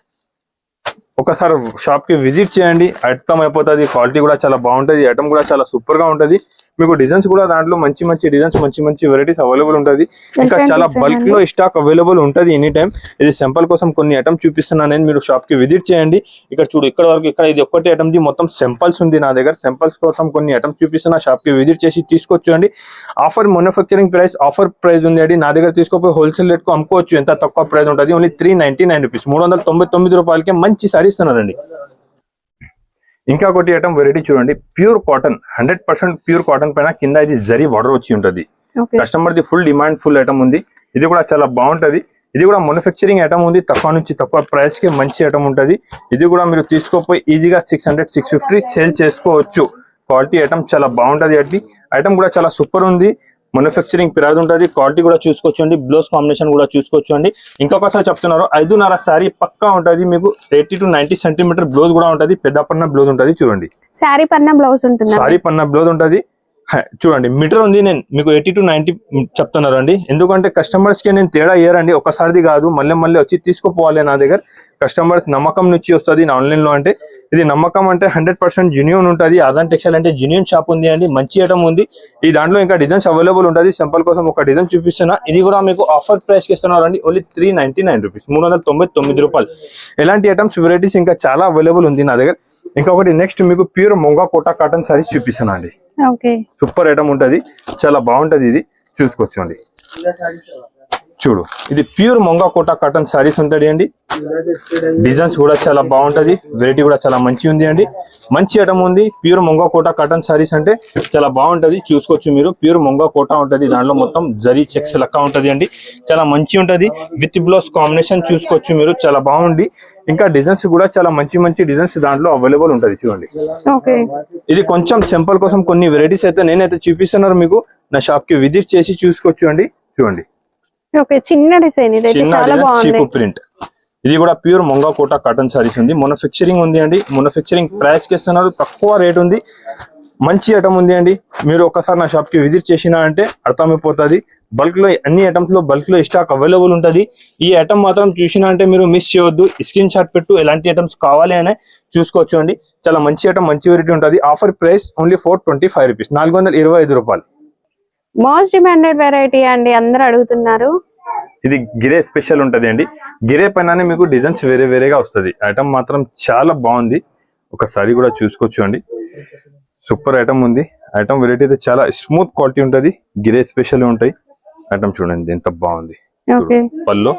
ఒకసారి షాప్కి విజిట్ చేయండి. అర్థం అయిపోతుంది. క్వాలిటీ కూడా చాలా బాగుంటది. ఐటమ్ కూడా చాలా సూపర్గా ఉంటది. మీకు డిజైన్స్ కూడా దాంట్లో మంచి మంచి డిజైన్స్ మంచి మంచి వెరైటీస్ అవైలబుల్ ఉంటది. ఇంకా చాలా బల్క్. లో స్టాక్ అవైలబుల్ ఉంటది ఎనీ టైం ఇది సింపుల్ కోసం కొన్ని ఐటమ్ చూపిస్తున్నాను నేను మీరు షాప్కి విజిట్ చేయండి. ఇక్కడ చూడు ఇక్కడ వరకు ఇక్కడ ఇది ఒక్కటి ఐటమ్ ది మొత్తం సింపుల్స్ ఉంది నా దగ్గర. సింపుల్స్ కోసం కొన్ని ఐటమ్స్ చూపిస్తున్నా షాప్కి విజిట్ చేసి తీసుకొచ్చండి offer manufacturing price offer price ఉంది అండి. నా దగ్గర తీసుకోపోయి హోల్సేల్ రేట్కు అమ్ముకోవచ్చు. ఎంత తక్కువ ప్రైస్ ఉంటుంది? Only three ninety nine rupees మూడు వందల తొంభై తొమ్మిది రూపాయలకి మంచి సారీ ఇస్తున్నారండి ఇంకా ఒకటి ఐటమ్ వెరైటీ చూడండి. Pure cotton hundred percent pure cotton పైన కింద ఇది జరీ బార్డర్ వచ్చి ఉంటది. కస్టమర్ ది ఫుల్ డిమాండ్ ఫుల్ ఐటమ్ ఉంది. ఇది కూడా చాలా బాగుంటది. ఇది కూడా మ్యానుఫ్యాక్చరింగ్ ఐటమ్ ఉంది. తక్కువ నుంచి తక్కువ ప్రైస్కి మంచి ఐటమ్ ఉంటది. ఇది కూడా మీరు తీసుకోపోయి ఈజీగా six hundred six fifty sale చేసుకోవచ్చు. క్వాలిటీ ఐటమ్ చాలా బాగుంటది. అట్టి ఐటమ్ కూడా చాలా సూపర్ ఉంది. మ్యానుఫ్యాక్చరింగ్ ప్రైస్ ఉంటది క్వాలిటీ కూడా చూసుకోవచ్చు అండి బ్లౌజ్ కాంబినేషన్ కూడా చూసుకోవచ్చు అండి ఇంకొకసారి చెప్తున్నారు ఐదున్నర సారీ పక్కా ఉంటది మీకు eighty to ninety centimetre blouse కూడా ఉంటది పెద్ద పన్న బ్లౌజ్ ఉంటది చూడండి. శారీ పన్న బ్లౌజ్ ఉంటుంది? సారీ పన్న బ్లౌజ్ ఉంటది చూడండి మీటర్ ఉంది నేను మీకు ఎయిటీ టు నైన్టీ చెప్తున్నారు అండి ఎందుకంటే కస్టమర్స్కి నేను తేడా ఇయ్యరండి ఒకసారిది కాదు మళ్ళీ మళ్ళీ వచ్చి తీసుకుపోవాలి నా దగ్గర. కస్టమర్స్ నమ్మకం నుంచి వస్తుంది ఆన్లైన్లో అంటే. ఇది నమ్మకం అంటే హండ్రెడ్ పర్సెంట్ జెన్యున్ ఉంటుంది. ఆదాన్ టెక్స్టైల్ అంటే జెన్యున్ షాప్ ఉంది అండి మంచి ఐటమ్ ఉంది. ఈ దాంట్లో ఇంకా డిజైన్స్ అవైలబుల్ ఉంటుంది. సింపుల్ కోసం ఒక డిజైన్ చూపిస్తున్నా. ఇది కూడా మీకు ఆఫర్ ప్రైస్కి ఇస్తున్నారు అండి only three ninety nine rupees మూడు వందల తొంభై తొమ్మిది రూపాయలు. ఎలాంటి ఐటమ్స్ వెరైటీస్ ఇంకా చాలా అవైలబుల్ ఉంది నా దగ్గర. ఇంకొకటి నెక్స్ట్ మీకు ప్యూర్ మొంగా కోటా కాటన్ సారీస్ చూపిస్తున్నా అండి. సూపర్ ఐటమ్ ఉంటది. చాలా బాగుంటది ఇది. చూసుకోవచ్చండి. చూడు. ఇది ప్యూర్ మొంగా కోట కాటన్ సారీస్ ఉంటుంది అండి. డిజైన్స్ కూడా చాలా బాగుంటది. వెరైటీ కూడా చాలా మంచి ఉంది అండి. మంచి ఐటమ్ ఉంది. ప్యూర్ మొంగా కోట కాటన్ సారీస్ అంటే చాలా బాగుంటది. చూసుకోవచ్చు మీరు. ప్యూర్ మొంగా కోట ఉంటది. దాంట్లో మొత్తం జరీ చెక్స్ లెక్క ఉంటది అండి. చాలా మంచి ఉంటది. విత్ బ్లౌజ్ కాంబినేషన్ చూసుకోవచ్చు మీరు. చాలా బాగుంది. ఇంకా డిజైన్స్ కూడా చాలా మంచి మంచి డిజైన్స్ దాంట్లో అవైలబుల్ ఉంటది. చూడండి. ఓకే. ఇది కొంచెం సింపుల్ కోసం కొన్ని వెరైటీస్ అయితే నేనైతే చూపిస్తున్నారు మీకు. నా షాప్కి విజిట్ చేసి చూసుకోవచ్చు అండి. చూడండి. ఓకే చిన్న డిజైన్ ఇదైతే చాలా బాగుంది. ప్రింట్. ఇది కూడా ప్యూర్ మొంగా కోట కాటన్ సారీస్ ఉంది. మొనఫిక్చరింగ్ ఉంది అండి. మొనఫిక్చరింగ్ ప్రైస్కి ఇస్తున్నారు. తక్కువ రేట్ ఉంది. మంచి ఐటమ్ ఉంది అండి. మీరు ఒకసారి నా షాప్కి విజిట్ చేసినా అంటే అర్థమైపోతుంది. బల్క్లో అన్ని ఐటమ్స్లో బల్క్లో స్టాక్ అవైలబుల్ ఉంటది. ఈ ఐటమ్ మాత్రం చూసినా అంటే మీరు మిస్ చేయొద్దు. స్క్రీన్ షాట్ పెట్టు. ఎలాంటి ఐటమ్స్ కావాలి అని చూసుకోవచ్చు అండి. చాలా మంచి ఐటమ్ మంచి వెరైటీ ఉంటుంది. Offer price only four twenty five rupees నాలుగు వందల ఇరవై ఐదు రూపాయలు. మోస్ట్ డిమాండెడ్ వెరైటీ అండి అందరూ అడుగుతున్నారు. ఇది గిరే స్పెషల్ ఉంటది అండి. గిరే పైననే మీకు డిజైన్స్ వేరే వేరేగా వస్తది. ఐటమ్ మాత్రం చాలా బాగుంది. ఒకసారి కూడా చూసుకోవచ్చు అండి. సూపర్ ఐటమ్ ఉంది. ఐటమ్ వెరైటీ అయితే చాలా స్మూత్ క్వాలిటీ ఉంటది. గిరే స్పెషల్ ఉంటాయి. ఐటమ్ చూడండి ఎంత బాగుంది. ఓకే పల్లో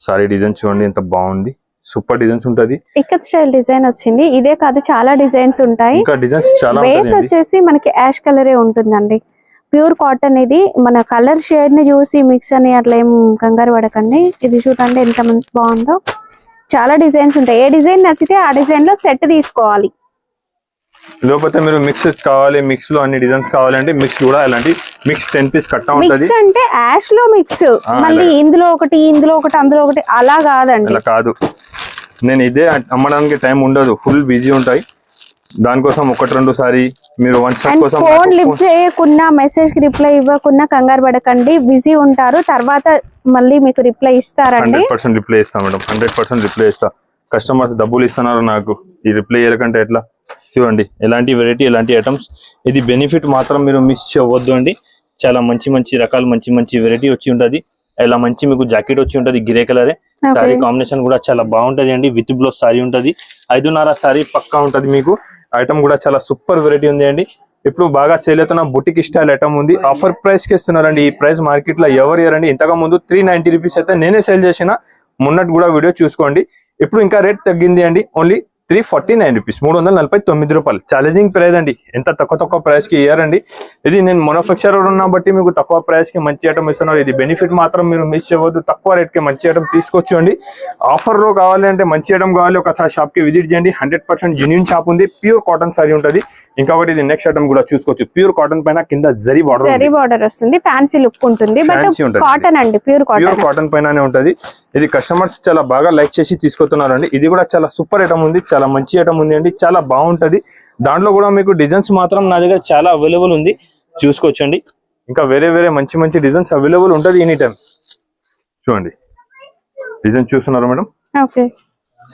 సారీ డిజైన్ చూడండి ఎంత బాగుంది. సూపర్ డిజైన్స్ ఉంటది. ఇక్కత్ స్టైల్ డిజైన్ వచ్చింది. ఇదే కాదు చాలా డిజైన్స్ ఉంటాయి. ఇంకా డిజైన్స్ చాలా బేస్ వచ్చేసి మనకి యాష్ కలరే ఉంటుందండి. ప్యూర్ కాటన్ ఇది. మన కలర్ షేడ్ని చూసి మిక్స్ అని అట్లా ఏం కంగారు పడకండి. ఇది చూడండి ఎంత మంచి బాగుందో. చాలా డిజైన్స్ ఉంటాయి. ఏ డిజైన్ నచ్చితే ఆ డిజైన్లో సెట్ తీసుకోవాలి. లేకపోతే మీరు మిక్స్ కావాలి మిక్స్లో అన్ని డిజైన్స్ కావాలంటే మిక్స్ కూడా ఇలాంటి మిక్స్ టెన్ పీస్ కట్టా ఉంటది. మిక్స్ అంటే యాష్లో మిక్స్ మళ్ళీ ఇందులో ఒకటి ఇందులో ఒకటి అందులో ఒకటి అలా కాదండి. అలా కాదు. నేను ఇదే అమ్మడానికి టైం ఉండదు. ఫుల్ బిజీ ఉంటాయి. దానికోసం ఒకటి రెండు సారి మీరు ఫోన్ లిఫ్ట్ చేయకున్నా మెసేజ్కి రిప్లై ఇవ్వకున్నా కంగారు పడకండి. బిజీ ఉంటారు. తర్వాత మళ్ళీ మీకు రిప్లై ఇస్తారండి. హండ్రెడ్ పర్సెంట్ రిప్లై ఇస్తా మేడం. హండ్రెడ్ పర్సెంట్ రిప్లై ఇస్తా కస్టమర్స్ డబ్బులు ఇస్తున్నారు నాకు. ఈ రిప్లై చేయకంటే ఎట్లా? చూడండి ఎలాంటి వెరైటీ ఎలాంటి ఐటమ్స్ ఇది బెనిఫిట్ మాత్రం మీరు మిస్ చేయవద్దు అండి. చాలా మంచి మంచి రకాలు మంచి మంచి వెరైటీ వచ్చి ఉంటది. ఇలా మంచి మీకు జాకెట్ వచ్చి ఉంటది గిరే కలరే సారీ కాంబినేషన్ కూడా చాలా బాగుంటది అండి. విత్ బ్లౌజ్ సారీ ఉంటది. ఐదున్నర సారీ పక్కా ఉంటది మీకు. ఐటమ్ కూడా చాలా సూపర్ వెరైటీ ఉంది అండి. ఇప్పుడు బాగా సేల్ అవుతున్న బుటిక్ స్టైల్ ఐటమ్ ఉంది. ఆఫర్ ప్రైస్కి ఇస్తున్నారండి. ఈ ప్రైస్ మార్కెట్లో ఎవరు ఇయరండి ఇంతకు ముందు త్రీ నైన్టీ రూపీస్ అయితే నేనే సేల్ చేసిన. మొన్నటి కూడా వీడియో చూసుకోండి. ఇప్పుడు ఇంకా రేట్ తగ్గింది అండి. Only three forty nine rupees మూడు వందల నలభై తొమ్మిది రూపాయలు. ఛాలెంజింగ్ ప్రైస్ అండి. ఎంత తక్కువ తక్కువ ప్రైస్కి ఇయ్యారండి. ఇది నేను మొనఫెక్చరర్ ఉన్న బట్టి మీకు తక్కువ ప్రైస్కి మంచి ఐటమ్ ఇస్తున్నారు. ఇది బెనిఫిట్ మాత్రం మీరు మిస్ చేయవద్దు. తక్కువ రేట్కి మంచి ఐటమ్ తీసుకొచ్చు అండి ఆఫర్లో కావాలి అంటే మంచి ఐటమ్ కావాలి. ఒకసారి షాప్కి విజిట్ చేయండి. హండ్రెడ్ పర్సెంట్ జెన్యున్ షాప్ ఉంది. ప్యూర్ కాటన్ సారీ ఉంటుంది. ఇంకొకటి ఇది నెక్స్ట్ ఐటమ్ కూడా చూసుకోవచ్చు. ప్యూర్ కాటన్ పైన కింద జరీ బార్డర్ జరీ బార్డర్ వస్తుంది. ఫ్యాన్సీ లుక్ ఉంటుంది. కాటన్ అండి. ప్యూర్ ప్యూర్ కాటన్ కాటన్ పైననే ఉంటది. ఇది కస్టమర్స్ చాలా బాగా లైక్ చేసి తీసుకొస్తున్నారండి. ఇది కూడా చాలా సూపర్ ఐటమ్ ఉంది. చాలా మంచి ఐటమ్ ఉంది అండి. చాలా బాగుంటది. దాంట్లో కూడా మీకు డిజైన్స్ మాత్రం నా దగ్గర చాలా అవైలబుల్ ఉంది. చూసుకోవచ్చండి. ఇంకా వేరే వేరే మంచి మంచి డిజైన్స్ అవైలబుల్ ఉంటది ఎనీ టైం చూడండి. డిజైన్ చూస్తున్నారు మేడం?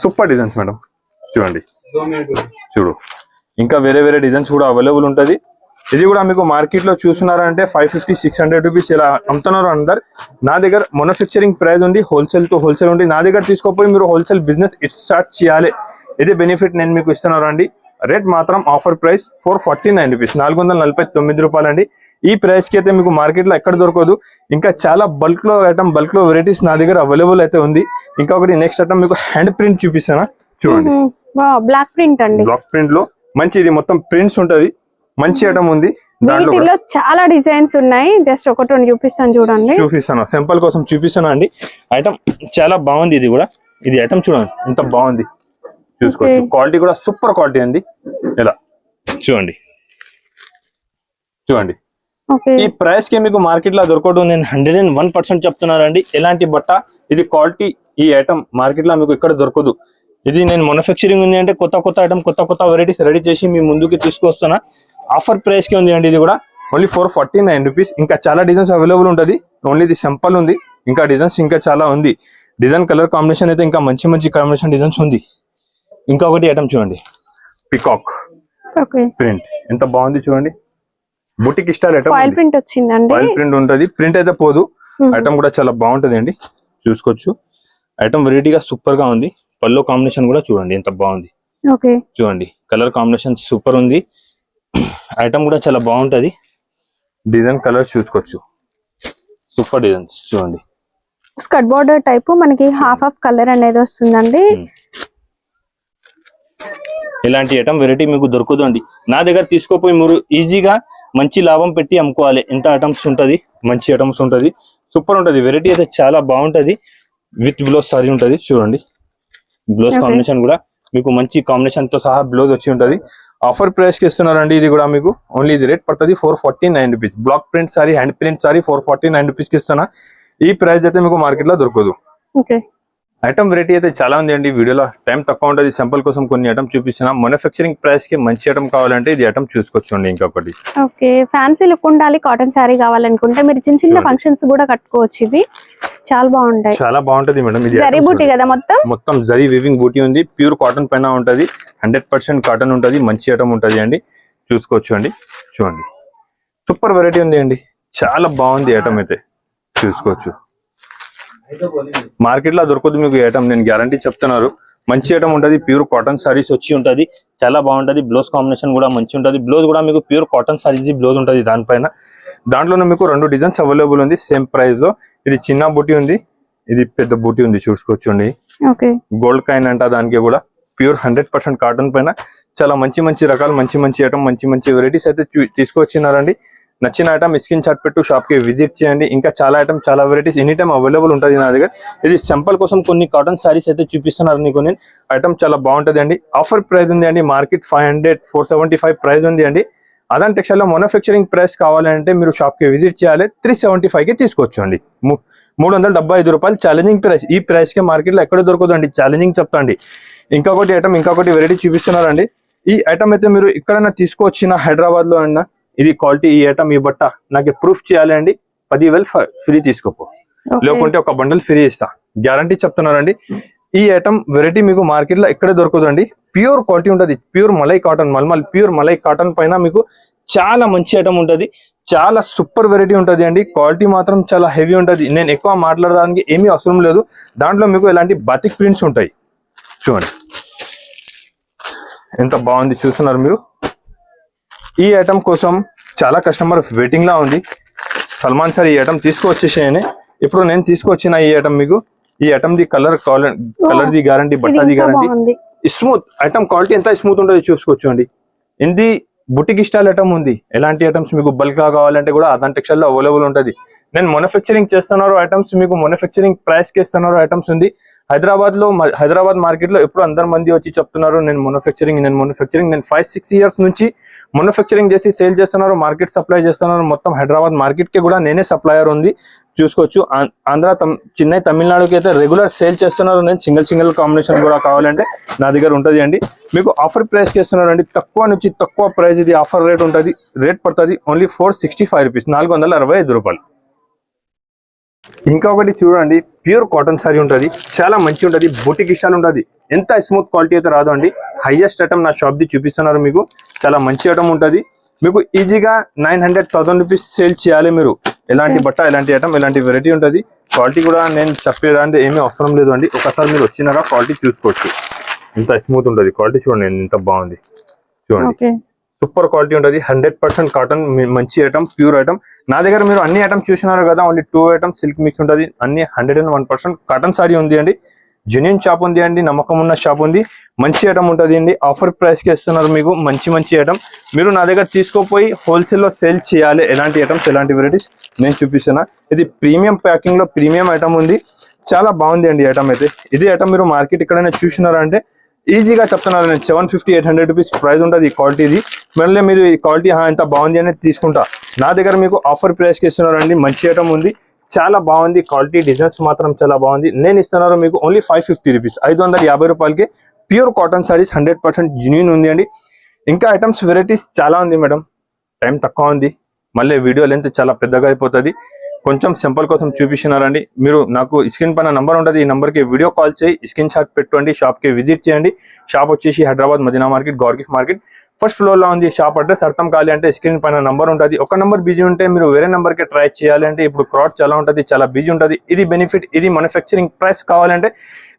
Super designs madam. చూడండి. చూడు. ఇంకా వేరే వేరే డిజైన్స్ కూడా అవైలబుల్ ఉంటది. ఇది కూడా మీకు మార్కెట్లో చూస్తున్నారంటే five fifty six hundred rupees ఇలా అమ్ముతున్నారు అందరు. నా దగ్గర మొనఫిక్చరింగ్ ప్రైస్ ఉంది హోల్సేల్ టు హోల్సేల్ ఉంది. నా దగ్గర తీసుకోపోయి మీరు హోల్సేల్ బిజినెస్ ఇట్ స్టార్ట్ చేయాలి. ఇది బెనిఫిట్ నేను మీకు ఇస్తున్నాను అండి రేట్ మాత్రం offer price four forty nine rupees. నాలుగు వందల నలభై తొమ్మిది రూపాయలు అండి ఈ ప్రైస్కి అయితే మీకు మార్కెట్లో ఎక్కడ దొరకదు. ఇంకా చాలా బల్క్లో ఐటమ్ బల్క్లో వెరైటీస్ నా దగ్గర అవైలబుల్ అయితే ఉంది. ఇంకా ఒకటి నెక్స్ట్ ఐటమ్ మీకు హ్యాండ్ ప్రింట్ చూపిస్తానా? చూడండి. బ్లాక్ ప్రింట్ అండి. బ్లాక్ ప్రింట్లో మంచి ఇది మొత్తం ప్రింట్స్ ఉంటది. మంచి ఐటమ్ ఉంది. దాంట్లో వీటిలో చాలా డిజైన్స్ ఉన్నాయి. జస్ట్ ఒకటి రెండు చూపిస్తాను చూడండి. చూపిస్తాను. సింపుల్ కోసం చూపిస్తాను అండి. ఐటమ్ చాలా బాగుంది ఇది కూడా. ఇది ఐటమ్ చూడండి. ఎంత బాగుంది. చూసుకోవచ్చు. క్వాలిటీ కూడా సూపర్ క్వాలిటీ అండి ఇలా. చూడండి. చూడండి. ఈ ప్రైస్కి మీకు మార్కెట్లో దొరకదు నేను హండ్రెడ్ అండ్ వన్ పర్సెంట్ చెప్తున్నానండి. ఎలాంటి బట్ట? ఇది క్వాలిటీ ఈ ఐటమ్ మార్కెట్లో మీకు ఇక్కడ దొరకదు. ఇది నేను మ్యానుఫ్యాక్చరింగ్ ఉంది అంటే కొత్త కొత్త ఐటమ్ కొత్త కొత్త వెరైటీస్ రెడీ చేసి మీ ముందుకి తీసుకొస్తున్నా. ఆఫర్ ప్రైస్కి ఉంది అండి ఇది కూడా. Only four forty nine rupees ఇంకా చాలా డిజైన్స్ అవైలబుల్ ఉంటుంది. ఓన్లీ ఇది సింపుల్ ఉంది. ఇంకా డిజైన్స్ ఇంకా చాలా ఉంది. డిజైన్ కలర్ కాంబినేషన్ అయితే ఇంకా మంచి మంచి కాంబినేషన్ డిజైన్స్ ఉంది. ఇంకొకటి ఐటమ్ చూడండి. పికాక్ ఓకే ప్రింట్ ఎంత బాగుంది చూడండి. Boutique style item foil print వచ్చిందండి. ఆయిల్ ప్రింట్ ఉంటది. ప్రింట్ అయితే పోదు. ఐటమ్ కూడా చాలా బాగుంటది అండి. చూసుకోవచ్చు. ఐటమ్ వెరైటీగా సూపర్గా ఉంది. పల్లో కాంబినేషన్ కూడా చూడండి. ఎంత బాగుంది. ఓకే చూడండి. కలర్ కాంబినేషన్ సూపర్ ఉంది. ఐటమ్ కూడా చాలా బాగుంటది. డిజైన్ కలర్ చూసుకోవచ్చు. సూపర్ డిజైన్స్ చూడండి. స్కట్ బార్డర్ టైప్ మనకి హాఫ్ ఆఫ్ కలర్ అనేది వస్తుందండి. ఇలాంటి ఐటమ్ వెరైటీ మీకు దొరకదండి నా దగ్గర తీసుకోపోయి మీరు ఈజీగా మంచి లాభం పెట్టి అమ్ముకోవాలి. ఎంత ఐటమ్స్ ఉంటది మంచి ఐటమ్స్ ఉంటది. సూపర్ ఉంటది. వెరైటీ అయితే చాలా బాగుంటది. విత్ బ్లౌజ్ సారీ ఉంటది. చూడండి. బ్లౌజ్. కాంబినేషన్ కూడా మీకు మంచి కాంబినేషన్తో సహా బ్లౌజ్ వచ్చి ఉంటది. ఆఫర్ ప్రైస్కి ఇస్తున్నారండి. ఇది కూడా మీకు ఓన్లీ ఇది రేట్ పడుతుంది. Four forty nine rupees block print sari hand print sari four forty nine రూపీస్కి ఇస్తున్నా. ఈ ప్రైస్ అయితే మీకు మార్కెట్లో దొరకదు. ఓకే ఐటమ్ వెరైటీ అయితే చాలా ఉంది అండి వీడియోలో టైం తక్కువ ఉంటుంది. సింపుల్ కోసం కొన్ని ఐటమ్ చూపిస్తున్నా. మ్యానుఫ్యాక్చరింగ్ ప్రైస్కి మంచి ఐటమ్ కావాలంటే ఇది ఐటమ్ చూసుకోవచ్చండి ఇంకొకటి. ఓకే. ఫ్యాన్సీ లుక్ ఉండాలి కాటన్ శారీ కావాలనుకుంటే మీరు చిన్న చిన్న. ఫంక్షన్స్ కూడా కట్టుకోవచ్చు ఇవి. చాలా బాగుంటాయి. చాలా బాగుంటది మేడం. ఇది జరీ బూటీ. కదా మొత్తం? మొత్తం జరీ వివింగ్ బూటీ ఉంది. ప్యూర్ కాటన్ పైన ఉంటది. హండ్రెడ్ పర్సెంట్ కాటన్ ఉంటది. మంచి ఐటమ్ ఉంటది అండి. చూసుకోవచ్చు అండి చూడండి. సూపర్ వెరైటీ ఉంది అండి. చాలా బాగుంది ఐటమ్ అయితే. చూసుకోవచ్చు. మార్కెట్లో దొరకదు మీకు ఐటమ్ నేను గ్యారంటీ చెప్తున్నారు. మంచి ఐటమ్ ఉంటది ప్యూర్ కాటన్ సారీస్ వచ్చి ఉంటది. చాలా బాగుంటది బ్లౌజ్ కాంబినేషన్ కూడా మంచి ఉంటది. బ్లౌజ్ కూడా మీకు ప్యూర్ కాటన్ సారీస్ బ్లౌజ్ ఉంటది దానిపైన. దాంట్లోనే మీకు రెండు డిజైన్స్ అవైలబుల్ ఉంది సేమ్ ప్రైస్లో. ఇది చిన్న బూటీ ఉంది ఇది పెద్ద బూటీ ఉంది చూసుకోవచ్చండి. గోల్డ్ కాయిన్ అంట దానికి కూడా. ప్యూర్ హండ్రెడ్ పర్సెంట్ కాటన్ పైన. చాలా మంచి మంచి రకాలు మంచి మంచి ఐటమ్ మంచి మంచి వెరైటీస్ అయితే తీసుకొచ్చినారండి. నచ్చిన ఐటమ్ స్క్రీన్ షాట్ పెట్టు షాప్కి విజిట్ చేయండి. ఇంకా చాలా ఐటమ్ చాలా వెరైటీస్ ఎనీ టైం అవైలబుల్ ఉంటుంది నా దగ్గర. ఇది సింపుల్ కోసం కొన్ని కాటన్ శారీస్ అయితే చూపిస్తున్నారు నీకు నేను. ఐటమ్ చాలా బాగుంటది అండి ఆఫర్ ప్రైస్ ఉంది అండి. Market five hundred four seventy five price ఉంది అండి. అదాన్ టెక్స్టైల్లో మ్యానుఫ్యాక్చరింగ్ ప్రైస్ కావాలంటే మీరు షాప్కి విజిట్ చేయాలి. త్రీ సెవెంటీ ఫైవ్కి తీసుకోవచ్చు అండి మూడు వందల డెబ్బై ఐదు రూపాయలు ఛాలెంజింగ్ ప్రైస్ ఈ ప్రైస్కి మార్కెట్లో ఎక్కడ దొరకదు అండి ఛాలెంజింగ్ చెప్తాండి. ఇంకొకటి ఐటమ్ ఇంకొకటి వెరైటీ చూపిస్తున్నారండి. ఈ ఐటమ్ అయితే మీరు ఎక్కడైనా తీసుకొచ్చిన హైదరాబాద్లో అయినా ఇది క్వాలిటీ ఈ ఐటమ్ ఈ బట్ట నాకు ప్రూఫ్ చేయాలి అండి. పదివేలు ఫ్రీ తీసుకోపో. లేకుంటే ఒక బండల్ ఫ్రీ ఇస్తా. గ్యారంటీ చెప్తున్నారండి ఈ ఐటమ్ వెరైటీ మీకు మార్కెట్లో ఎక్కడ దొరకదండి ప్యూర్ క్వాలిటీ ఉంటది. Pure malai cotton mulmul pure malai cotton పైన మీకు చాలా మంచి ఐటమ్ ఉంటది. చాలా సూపర్ వెరైటీ ఉంటది అండి. క్వాలిటీ మాత్రం చాలా హెవీ ఉంటది. నేను ఎక్కువ మాట్లాడడానికి ఏమీ అవసరం లేదు. దాంట్లో మీకు ఇలాంటి బతిక్ ప్రింట్స్ ఉంటాయి. చూడండి. ఎంత బాగుంది చూస్తున్నారు మీరు. ఈ ఐటమ్ కోసం చాలా కస్టమర్ వెయిటింగ్ లా ఉంది. సల్మాన్ సార్ ఈ ఐటమ్ తీసుకువచ్చేసేయని ఇప్పుడు నేను తీసుకొచ్చిన ఈ ఐటమ్ మీకు ఈ ఐటమ్ ది కలర్ కలర్ ది గ్యారంటీ బట్టది గ్యారంటీ స్మూత్ ఐటమ్ క్వాలిటీ ఎంత స్మూత్ ఉంటుందో చూసుకోవచ్చు అండి ఇది బుటిక్ స్టైల్ ఐటమ్ ఉంది. ఎలాంటి ఐటమ్స్ మీకు బల్క్గా కావాలంటే కూడా అదాన్ టెక్స్టైల్లో అవైలబుల్ ఉంటుంది. నేను మ్యానుఫ్యాక్చరింగ్ చేస్తున్నారు ఐటమ్స్ మీకు మ్యానుఫ్యాక్చరింగ్ ప్రైస్కి ఇస్తున్నారు ఐటమ్స్ ఉంది. హైదరాబాద్లో హైదరాబాద్ మార్కెట్లో ఎప్పుడు అందరు మంది వచ్చి చెప్తున్నారు నేను మ్యానుఫ్యాక్చరింగ్ నేను మొనుఫ్యాక్చరింగ్ నేను ఫైవ్ సిక్స్ ఇయర్స్ నుంచి మ్యానుఫ్యాక్చరింగ్ చేసి సేల్ చేస్తున్నారు మార్కెట్ సప్లై చేస్తున్నారు. మొత్తం హైదరాబాద్ మార్కెట్కి కూడా నేనే సప్లయర్ ఉంది. చూసుకోవచ్చు. ఆంధ్ర చెన్నై తమిళనాడుకి అయితే రెగ్యులర్ సేల్ చేస్తున్నారు. నేను సింగిల్ సింగిల్ కాంబినేషన్ కూడా కావాలంటే నా దగ్గర ఉంటుంది అండి. మీకు ఆఫర్ ప్రైస్ చేస్తున్నారు అండి. తక్కువ నుంచి తక్కువ ప్రైస్ ఇది ఆఫర్ రేట్ ఉంటుంది. రేట్ పడుతుంది. Only four sixty five rupees నాలుగు వందల అరవై ఐదు రూపాయలు. ఇంకొకటి చూడండి ప్యూర్ కాటన్ సారీ ఉంటది. చాలా మంచి ఉంటది బుటిక్ ఇష్టాలు ఉంటది. ఎంత స్మూత్ క్వాలిటీ అయితే రాదు అండి. హైయెస్ట్ ఐటమ్ నా షాప్ ది చూపిస్తున్నారు మీకు. చాలా మంచి ఐటమ్ ఉంటది. మీకు ఈజీగా nine hundred thousand rupees sale చేయాలి మీరు. ఎలాంటి బట్ట ఎలాంటి ఐటమ్ ఎలాంటి వెరైటీ ఉంటది. క్వాలిటీ కూడా నేను చెప్పేదానికి ఏమీ అవసరం లేదు అండి. ఒకసారి మీరు వచ్చినారా క్వాలిటీ చూసుకోవచ్చు. ఎంత స్మూత్ ఉంటది క్వాలిటీ చూడండి ఎంత బాగుంది. చూడండి. సూపర్ క్వాలిటీ ఉంటుంది. హండ్రెడ్ పర్సెంట్ కాటన్ మంచి ఐటమ్ ప్యూర్ ఐటమ్ నా దగ్గర మీరు అన్ని ఐటమ్స్ చూసినారు కదా only two items silk mix ఉంటుంది. అన్ని hundred and one percent cotton sari ఉంది అండి. జెన్యున్ షాప్ ఉంది అండి నమ్మకం ఉన్న షాప్ ఉంది. మంచి ఐటమ్ ఉంటుంది అండి. ఆఫర్ ప్రైస్కి ఇస్తున్నారు మీకు మంచి మంచి ఐటమ్ మీరు నా దగ్గర తీసుకోపోయి హోల్సేల్లో సేల్ చేయాలి. ఎలాంటి ఐటమ్స్ ఎలాంటి వెరైటీస్ నేను చూపిస్తున్నా. ఇది ప్రీమియం ప్యాకింగ్లో ప్రీమియం ఐటమ్ ఉంది. చాలా బాగుంది అండి ఐటమ్ అయితే. ఇది ఐటమ్ మీరు మార్కెట్ ఎక్కడైనా చూసినారా అంటే ఈజీగా చెప్తున్నారు నేను seven fifty eight hundred rupees price ఉంటుంది ఈ క్వాలిటీది. మళ్ళీ మీరు ఈ క్వాలిటీ ఎంత బాగుంది అనేది తీసుకుంటా. నా దగ్గర మీకు ఆఫర్ ప్రైస్కి ఇస్తున్నారండి మంచి ఐటమ్ ఉంది. చాలా బాగుంది క్వాలిటీ డిజైన్స్ మాత్రం చాలా బాగుంది. నేను ఇస్తున్నాను మీకు ఓన్లీ ఫైవ్ ఫిఫ్టీ రూపీస్ ఐదు వందల యాభై రూపాయలకి. Pure cotton saris hundred percent genuine ఉంది అండి. ఇంకా ఐటమ్స్ వెరైటీస్ చాలా ఉంది మేడం. టైం తక్కువ ఉంది. మళ్ళీ వీడియో లెంత్ చాలా పెద్దగా అయిపోతుంది. కొంచెం సింపుల్ కోసం చూపిస్తున్నారండి. మీరు నాకు స్క్రీన్ పైన నంబర్ ఉంటుంది ఈ నెంబర్కి వీడియో కాల్ చేయి స్క్రీన్ షాట్ పెట్టుకోండి షాప్కి విజిట్ చేయండి. షాప్ వచ్చేసి హైదరాబాద్ మదీనా మార్కెట్ గౌర్గిఫ్ మార్కెట్. ఫస్ట్ ఫ్లోర్లో ఉంది షాప్ అడ్రస్ అర్థం కాలి అంటే స్క్రీన్ పైన నంబర్ ఉంటుంది. ఒక నెంబర్ బిజీ ఉంటే మీరు వేరే నెంబర్కి ట్రై చేయాలంటే ఇప్పుడు క్రాట్ చాలా ఉంటుంది చాలా బిజీ ఉంటుంది. ఇది బెనిఫిట్ ఇది మ్యానుఫ్యాక్చరింగ్ ప్రైస్ కావాలంటే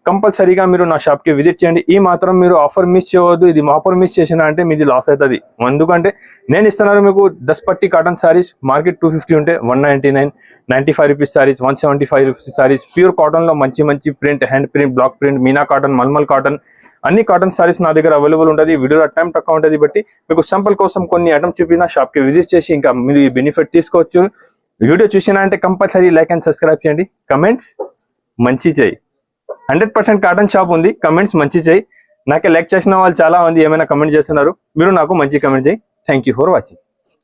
కంపల్సరీగా మీరు నా షాప్కి విజిట్ చేయండి. ఈ మాత్రం మీరు ఆఫర్ మిస్ చేయవద్దు. ఇది ఆఫర్ మిస్ చేసినా అంటే మీది లాస్ అవుతుంది ఎందుకంటే నేను ఇస్తున్నాను మీకు దస్ పట్టి cotton saris market two fifty ఉంటే one ninety nine ninety five rupees saris one seventy five rupees saris pure కాటన్లో మంచి మంచి print hand print block print Meena cotton mulmul cotton అన్ని కాటన్ సారీస్ నా దగ్గర అవైలబుల్ ఉంటుంది. వీడియోలో టైం తక్కువ ఉంటుంది బట్టి మీకు sample కోసం కొన్ని ఐటమ్స్ చూపిన షాప్కి విజిట్ చేసి ఇంకా మీరు ఈ బెనిఫిట్ తీసుకోవచ్చు. వీడియో చూసినా అంటే కంపల్సరీ లైక్ అండ్ సబ్స్క్రైబ్ చేయండి. కమెంట్స్ మంచి చేయి హండ్రెడ్ పర్సెంట్ కాటన్ షాప్ ఉంది. కమెంట్స్ మంచి చేయి. నాకే లైక్ చేసిన వాళ్ళు చాలా మంది ఏమైనా కమెంట్ చేస్తున్నారు. మీరు నాకు మంచి కమెంట్ చేయి. Thank you for watching